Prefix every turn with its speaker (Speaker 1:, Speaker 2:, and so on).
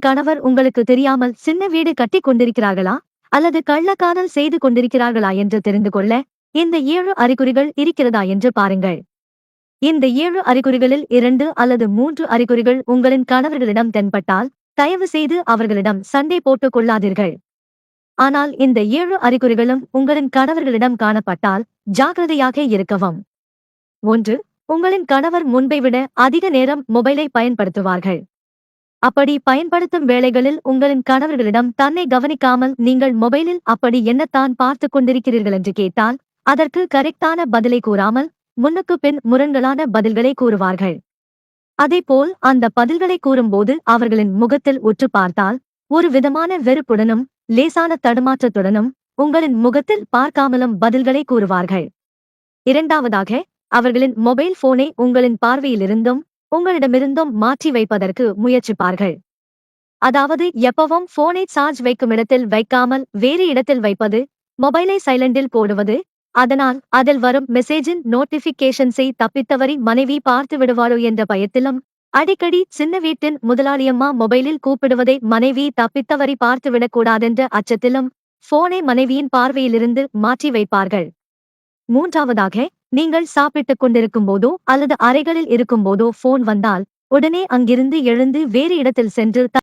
Speaker 1: உங்களின் கணவர் உங்களுக்கு தெரியாமல் சின்ன வீடு கட்டிக் கொண்டிருக்கிறார்களா? அல்லது கள்ளக்காதல் செய்து கொண்டிருக்கிறார்களா என்று தெரிந்து கொள்ள இந்த ஏழு அறிகுறிகள் இருக்கிறதா என்று பாருங்கள். இந்த ஏழு அறிகுறிகளில் இரண்டு அல்லது மூன்று அறிகுறிகள் உங்களின் கணவர்களிடம் தென்பட்டால் தயவு செய்து அவர்களிடம் சண்டை போட்டுக் கொள்ளாதீர்கள். ஆனால் இந்த ஏழு அறிகுறிகளும் உங்களின் கணவர்களிடம் காணப்பட்டால் ஜாக்கிரதையாக இருக்கவும். ஒன்று உங்களின் கணவர் முன்பை விட அதிக நேரம் மொபைலை பயன்படுத்துவார்கள். அப்படி பயன்படுத்தும் வேளைகளில் உங்களின் கணவர்களிடம் தன்னை கவனிக்காமல் நீங்கள் மொபைலில் அப்படி என்னத்தான் பார்த்து கொண்டிருக்கிறீர்கள் என்று கேட்டால் அதற்கு கரெக்டான பதிலை கூறாமல் முன்னுக்கு பின் முரண்களான பதில்களை கூறுவார்கள். அதேபோல் அந்த பதில்களை கூறும்போது அவர்களின் முகத்தில் உற்று பார்த்தால் ஒரு விதமான வெறுப்புடனும் லேசான தடுமாற்றத்துடனும் உங்களின் முகத்தில் பார்க்காமலும் பதில்களை கூறுவார்கள். இரண்டாவதாக அவர்களின் மொபைல் போனை உங்களின் பார்வையிலிருந்தும் உங்களிடமிருந்தும் மாற்றி வைப்பதற்கு முயற்சிப்பார்கள். அதாவது எப்பவும் போனை சார்ஜ் வைக்கும் இடத்தில் வைக்காமல் வேறு இடத்தில் வைப்பது மொபைலை சைலண்டில் போடுவது அதனால் அதில் வரும் மெசேஜின் நோட்டிபிகேஷன்ஸை தப்பித்தவரி மனைவி பார்த்து விடுவாரோ என்ற பயத்திலும் அடிக்கடி சின்ன வீட்டின் முதலாளியம்மா மொபைலில் கூப்பிடுவதை மனைவி தப்பித்தவரி பார்த்துவிடக்கூடாதென்ற அச்சத்திலும் போனை மனைவியின் பார்வையிலிருந்து மாற்றி வைப்பார்கள். மூன்றாவதாக நீங்கள் சாப்பிட்டுக் கொண்டிருக்கும் போதோ அல்லது அறைகளில் இருக்கும் போதோ போன் வந்தால் உடனே அங்கிருந்து எழுந்து வேறு இடத்தில் சென்று